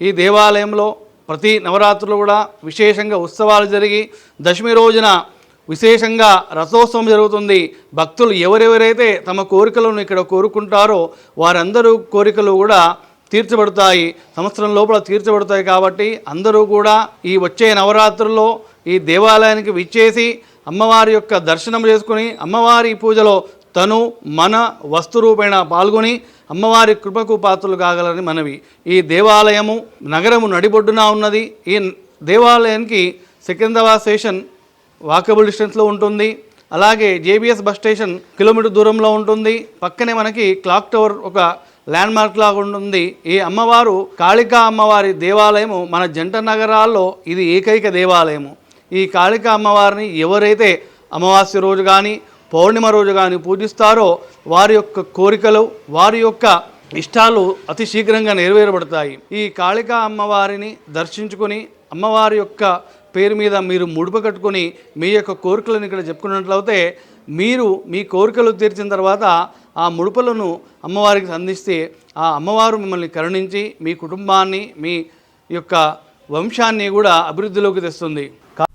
ఈ దేవాలయంలో ప్రతి నవరాత్రులు కూడా విశేషంగా ఉత్సవాలు జరిగి దశమి రోజున విశేషంగా రథోత్సవం జరుగుతుంది. భక్తులు ఎవరెవరైతే తమ కోరికలను ఇక్కడ కోరుకుంటారో వారందరూ కోరికలు కూడా తీర్చబడతాయి. సంవత్సరం లోపల తీర్చబడతాయి కాబట్టి అందరూ కూడా ఈ వచ్చే నవరాత్రుల్లో ఈ దేవాలయానికి విచ్చేసి అమ్మవారి యొక్క దర్శనం చేసుకుని అమ్మవారి పూజలో తను మన వస్తురూపేణ పాల్గొని అమ్మవారి కృపకు పాత్రలు కాగలని మనవి. ఈ దేవాలయము నగరము నడిబొడ్డున ఉన్నది. ఈ దేవాలయానికి సికింద్రాబాద్ స్టేషన్ వాకబుల్ డిస్టెన్స్లో ఉంటుంది. అలాగే జేబీఎస్ బస్ స్టేషన్ కిలోమీటర్ దూరంలో ఉంటుంది. పక్కనే మనకి క్లాక్ టవర్ ఒక ల్యాండ్ మార్క్ లాగా ఉంటుంది. ఈ అమ్మవారు కాళికా అమ్మవారి దేవాలయము మన జంట నగరాల్లో ఇది ఏకైక దేవాలయము. ఈ కాళికా అమ్మవారిని ఎవరైతే అమావాస్య రోజు కానీ పౌర్ణిమ రోజు కానీ పూజిస్తారో వారి యొక్క కోరికలు వారి యొక్క ఇష్టాలు అతి శీఘ్రంగా నెరవేరబడతాయి. ఈ కాళికా అమ్మవారిని దర్శించుకొని అమ్మవారి యొక్క పేరు మీద మీరు ముడుపు కట్టుకొని మీ యొక్క కోరికలను ఇక్కడ చెప్పుకున్నట్లయితే మీరు మీ కోరికలు తీర్చిన తర్వాత ఆ ముడుపులను అమ్మవారికి అందిస్తే ఆ అమ్మవారు మిమ్మల్ని కరుణించి మీ కుటుంబాన్ని మీ యొక్క వంశాన్ని కూడా అభివృద్ధిలోకి తెస్తుంది.